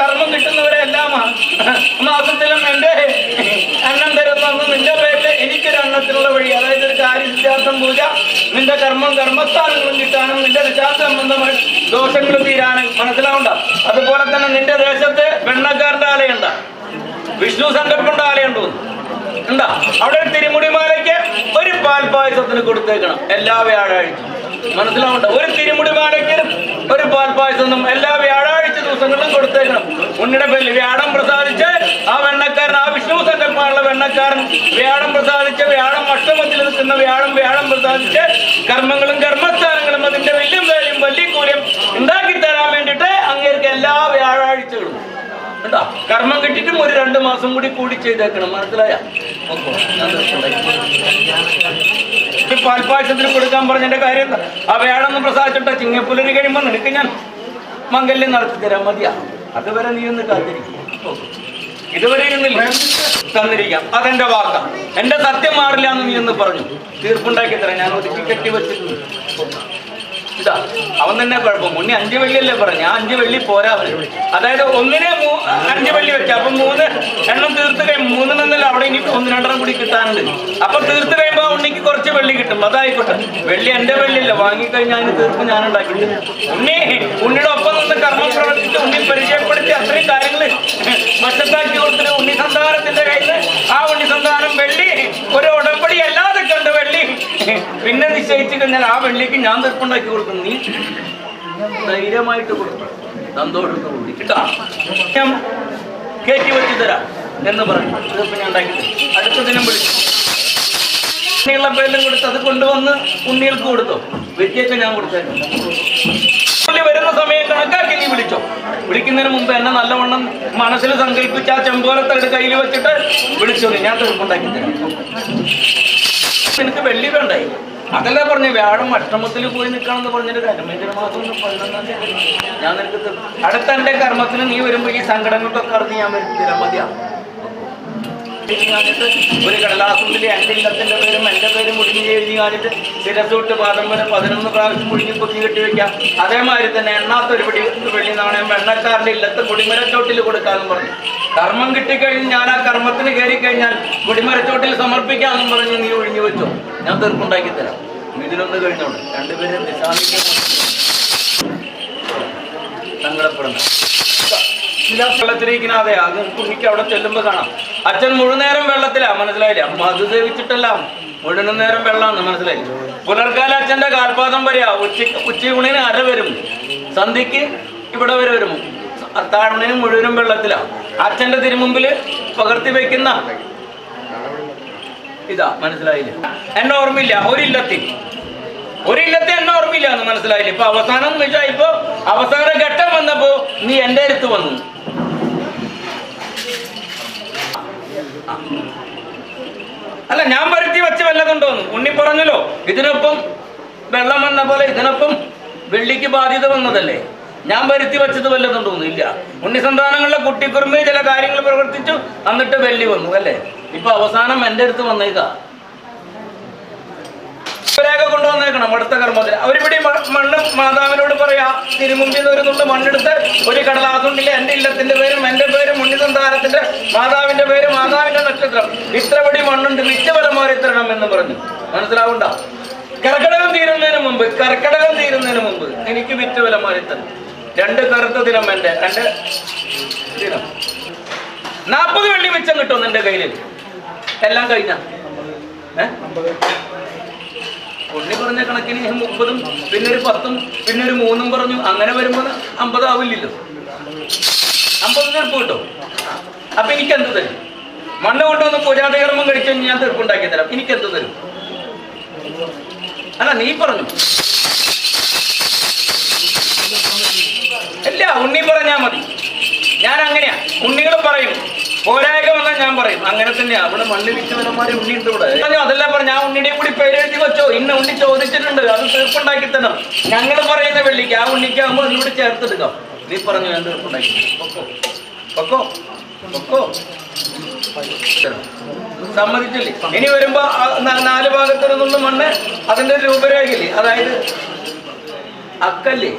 കർമ്മം കിട്ടുന്നവരെ എല്ലാം മാസത്തിലും എന്റെ അന്നം തരുന്ന നിന്റെ പേര് എനിക്കൊരു അന്നത്തിനുള്ള വഴി അതായത് ഒരു കാര്യസിദ്ധാർത്ഥം പൂജ നിന്റെ കർമ്മം കർമ്മസ്ഥാനങ്ങളും കിട്ടാനും നിന്റെ നിശാസ് സംബന്ധമായി ദോഷങ്ങൾ തീരാനും മനസ്സിലാവണ്ട. അതുപോലെ തന്നെ നിന്റെ ദേശത്ത് വെണ്ണക്കാരന്റെ ആലയുണ്ട. വിഷ്ണു സങ്കല്പുണ്ട് ആലയുണ്ടോ. ഉണ്ടാ അവിടെ തിരുമുടിമാലയ്ക്ക് ഒരു പാൽ പാൽപായസത്തിന് കൊടുത്തേക്കണം. എല്ലാ വ്യാഴാഴ്ച മനസ്സിലാവണ്ട? ഒരു തിരുമുടിമാലയ്ക്ക് ഒരു പാൽപായസൊന്നും എല്ലാ വ്യാഴാഴ്ച ദിവസങ്ങളിലും കൊടുത്തേക്കണം. ഉണ്ണിയുടെ പേരിൽ വ്യാഴം പ്രസാദിച്ച് ആ വെണ്ണക്കാരൻ ആ വിഷ്ണു സങ്കല്പമുള്ള വെണ്ണക്കാരൻ വ്യാഴം പ്രസാദിച്ച് വ്യാഴം അഷ്ടമത്തിൽ നിൽക്കുന്ന വ്യാഴം വ്യാഴം പ്രസാദിച്ച് കർമ്മങ്ങളും കർമ്മസ്ഥാനങ്ങളും അതിന്റെ വലിയ വേലയും വലിയ കൂലയും ഉണ്ടാക്കി തരാൻ വേണ്ടിയിട്ട് അങ്ങേർക്ക് എല്ലാ വ്യാഴാഴ്ചകളും. കർമ്മം കിട്ടിയിട്ടും ഒരു രണ്ട് മാസം കൂടി കൂടി ചെയ്തേക്കണം. മനസ്സിലായ? പാൽപ്പായസത്തിന് കൊടുക്കാൻ പറഞ്ഞതിന്റെ കാര്യം? ആ വേണമെന്ന് പ്രസാദിച്ചിട്ട ചിങ്ങപ്പുലരി കഴിയുമ്പോൾ നിനക്ക് ഞാൻ മംഗല്യം നടത്തി തരാം മതിയാ. അതുവരെ നീ ഒന്ന് കാത്തിരിക്കും. ഇതുവരെ ഇരുന്നില്ല. തന്നിരിക്കാം. അതെന്റെ വാക്ക. എന്റെ സത്യം മാറില്ല എന്ന് നീ എന്ന് പറഞ്ഞു. തീർപ്പുണ്ടാക്കി തരാം. ഞാൻ ഒതുക്കി കെട്ടി വെച്ചിട്ടുണ്ട്. അവൻ തന്നെ കുഴപ്പം. മുന്നേ അഞ്ച് വെള്ളിയല്ലേ പറഞ്ഞു. ഞാൻ അഞ്ച് വെള്ളി പോരാ അതായത് ഒന്നിനെ അഞ്ചു വെള്ളി വെച്ചു. അപ്പൊ മൂന്ന് എണ്ണം തീർത്ത് കഴിയും മൂന്ന് നിന്നല്ല അവിടെ ഇനി ഒന്ന് രണ്ടെണ്ണം കൂടി കിട്ടാനുണ്ട്. അപ്പൊ തീർത്ത് കഴിയുമ്പോ ഉണ്ണിക്ക് കുറച്ച് വെള്ളി കിട്ടും. അതായിക്കോട്ടെ. വെള്ളി എന്റെ വെള്ളിയില്ല. വാങ്ങിക്കഴിഞ്ഞാൽ അതിന് തീർപ്പ് ഞാൻ ഉണ്ടാക്കിയിട്ടുണ്ട് ഉണ്ണി ഉണ്ണിയുടെ ഒപ്പം നിന്ന് കർമ്മം പ്രവർത്തിച്ച് ഉണ്ണി പരിചയപ്പെടുത്തി അത്രയും കാര്യങ്ങൾ മറ്റത്താക്കി കൊടുത്തിട്ട് ഉണ്ണി സന്താനത്തിന്റെ കയ്യിൽ ആ ഉണ്ണി സന്താനം വെള്ളി ഒരു ഉടമ്പടി അല്ലാതെ കണ്ട് വെള്ളി പിന്നെ നിശ്ചയിച്ചു കഴിഞ്ഞാൽ ആ വെള്ളിക്ക് ഞാൻ തീർപ്പുണ്ടാക്കി കൊടുക്കും നീ ധൈര്യമായിട്ട് കൊടുക്കും വെച്ചു ഞാൻ വെച്ച് തരാം എന്ന് പറഞ്ഞു. തീർപ്പ് ഞാൻ ഉണ്ടാക്കി അടുത്ത ദിനം വിളിച്ചു ഉണ്ണിയുള്ള പേരിലും കൊടുത്ത് അത് കൊണ്ടുവന്ന് ഉണ്ണികൾക്ക് കൊടുത്തോ? വെറ്റിയൊക്കെ ഞാൻ കൊടുത്തായിരുന്നു വരുന്ന സമയം കണക്കാക്കി നീ വിളിച്ചോ? വിളിക്കുന്നതിന് മുമ്പ് എന്നെ നല്ലവണ്ണം മനസ്സിൽ സങ്കല്പിച്ച് ആ ചെമ്പോലത്തെ കയ്യിൽ വെച്ചിട്ട് വിളിച്ചോ? ഞാൻ തീർപ്പുണ്ടാക്കി തരാം. നിനക്ക് വെള്ളി വേണ്ടായി. അതല്ലേ പറഞ്ഞു വ്യാഴം അഷ്ടമത്തിൽ പോയി നിൽക്കണമെന്ന് പറഞ്ഞൊരു കാര്യം. ഭയങ്കര മാസം ഞാൻ നിനക്ക് അടുത്ത എന്റെ കർമ്മത്തിന് നീ വരുമ്പോൾ ഈ സങ്കടങ്ങൾക്കൊക്കെ അറിഞ്ഞ് ഞാൻ വരും തരാം. മതിയാ എഴുതി കാണിട്ട് ഒരു കടലാസുണ്ടിൽ എന്റെ ഇല്ലത്തിന്റെ പേരും എന്റെ പേരും മുടിഞ്ഞ് എഴുതി കാണിട്ട് സ്ഥിരത്തോട്ട് പാദം വരെ പതിനൊന്ന് പ്രാവശ്യം മുടിഞ്ഞ് കുത്തി കെട്ടി വെക്കാം. അതേമാതിരി തന്നെ എണ്ണാത്തൊരു പിടി വെള്ളി നാണയം വെണ്ണക്കാരന്റെ ഇല്ലത്ത് മുടിമരച്ചോട്ടിൽ കൊടുക്കാമെന്ന് പറഞ്ഞു. കർമ്മം കിട്ടിക്കഴിഞ്ഞ് ഞാൻ ആ കർമ്മത്തിന് കയറി കഴിഞ്ഞാൽ മുടിമരച്ചോട്ടിൽ സമർപ്പിക്കാമെന്നും പറഞ്ഞ് നീ ഒഴിഞ്ഞു വെച്ചോ. ഞാൻ തീർപ്പുണ്ടാക്കി തരാം. ഇതിലൊന്ന് കഴിഞ്ഞോളൂ. രണ്ടുപേരും നിശാന്തിക്ക് സങ്കടപ്പെടണം വെള്ളത്തിലിരിക്കുന്ന അതെ അത് കുഞ്ഞിക്ക് അവിടെ ചെല്ലുമ്പോൾ കാണാം. അച്ഛൻ മുഴുനേരം വെള്ളത്തിലാ മനസ്സിലായില്ല? മധു സേവിച്ചിട്ടല്ല. മുഴുവൻ നേരം വെള്ളമാണ് മനസ്സിലായി. പുലർക്കാല അച്ഛന്റെ കാൽപാദം വരെയാ. ഉച്ച ഉച്ചയൂണിന് അര വരും. സന്ധ്യക്ക് ഇവിടെ വരെ വരും. അത്താഴണിന് മുഴുവനും വെള്ളത്തിലാ. അച്ഛന്റെ തിരുമുമ്പിൽ പകർത്തി വെക്കുന്ന ഇതാ മനസ്സിലായില്ല? എന്നെ ഓർമ്മയില്ല. ഒരില്ലത്തിൽ ഒരില്ലത്തെ എന്നെ ഓർമ്മയില്ല എന്ന് മനസ്സിലായില്ല? ഇപ്പൊ അവസാനം എന്ന് വെച്ചാൽ ഇപ്പൊ അവസാന ഘട്ടം വന്നപ്പോ നീ എന്റെ അടുത്ത് വന്നു. അല്ല ഞാൻ വരുത്തി വെച്ച് വല്ലതുണ്ടോന്ന് ഉണ്ണി പറഞ്ഞല്ലോ ഇതിനൊപ്പം വെള്ളം വന്ന പോലെ ഇതിനൊപ്പം വെള്ളിക്ക് ബാധ്യത വന്നതല്ലേ? ഞാൻ വരുത്തി വെച്ചത് വല്ലതുണ്ടോന്ന് ഇല്ല. ഉണ്ണി സന്താനങ്ങളിലെ കുട്ടിക്കുറുമ്പേ ചില കാര്യങ്ങൾ പ്രവർത്തിച്ചു എന്നിട്ട് വെള്ളി വന്നു അല്ലേ? ഇപ്പൊ അവസാനം എന്റെ അടുത്ത് വന്നേക്കാ. രേഖ കൊണ്ടുവന്നേക്കണം അടുത്ത കർമ്മത്തിൽ അവരിവിടെ മണ്ണ് മാതാവിനോട് പറയാ തിരുമുമ്പിൽ ഒരു തുണ്ട് മണ്ണെടുത്ത് ഒരു കടലാസുണ്ടിലെ എന്റെ ഇല്ലത്തിന്റെ പേരും എന്റെ പേരും ഉണ്ണിസന്താനത്തിന്റെ മാതാവിന്റെ പേര് മാതാവിന്റെ നക്ഷത്രം. ഇത്രപടി മണ്ണുണ്ട് വിറ്റുവരം മാറി തരണം എന്ന് പറഞ്ഞു. മനസ്സിലാവണ്ട? കർക്കടകം തീരുന്നതിന് മുമ്പ് കർക്കടകം തീരുന്നതിന് മുമ്പ് എനിക്ക് വിറ്റുവല തരും രണ്ട് കറുത്ത ദിനം എന്റെ രണ്ട് ദിനം. നാൽപ്പത് വെള്ളി മിച്ചം കിട്ടും എന്റെ കയ്യിൽ എല്ലാം കഴിഞ്ഞ? ഏഹ് ഉണ്ണി പറഞ്ഞ കണക്കിന് മുപ്പതും പിന്നെ ഒരു പത്തും പിന്നെ ഒരു മൂന്നും പറഞ്ഞു അങ്ങനെ വരുമ്പോൾ അമ്പതാവില്ലല്ലോ. അമ്പത് തീർപ്പ് കിട്ടും? അപ്പൊ എനിക്ക് എന്ത് തരും? മണ്ണ് കൊണ്ടുവന്ന് പൂജാതി കർമ്മം കഴിച്ചു ഞാൻ തീർപ്പുണ്ടാക്കി തരാം. എനിക്ക് എന്ത് തരും? അല്ല നീ പറഞ്ഞു. ഇല്ല ഉണ്ണി പറഞ്ഞാ മതി. ഞാൻ അങ്ങനെയാ ഉണ്ണികൾ പറയും പോരായക വന്നാൽ ഞാൻ പറയും അങ്ങനെ തന്നെയാ അവിടെ മണ്ണിൽ വിറ്റവന്മാരെ ഉണ്ണി ഉണ്ട് പറഞ്ഞു അതല്ല പറഞ്ഞു ആ ഉണ്ണിയുടെയും കൂടി പേരെഴുതി വെച്ചോ? ഇന്ന ഉണ്ണി ചോദിച്ചിട്ടുണ്ട് അത് തീർപ്പുണ്ടാക്കി തരണം ഞങ്ങൾ പറയുന്ന വെള്ളിക്ക് ആ ഉണ്ണിക്കാകുമ്പോൾ അതിലൂടെ ചേർത്തെടുക്കാം. നീ പറഞ്ഞു ഞാൻ തീർപ്പുണ്ടാക്കി. പൊക്കോ പൊക്കോ സമ്മതിച്ചില്ലേ? ഇനി വരുമ്പോ നാല് ഭാഗത്തു നിന്നുള്ള മണ്ണ് അതിന്റെ രൂപരേഖയില്ലേ? അതായത് അക്കല്ലേ?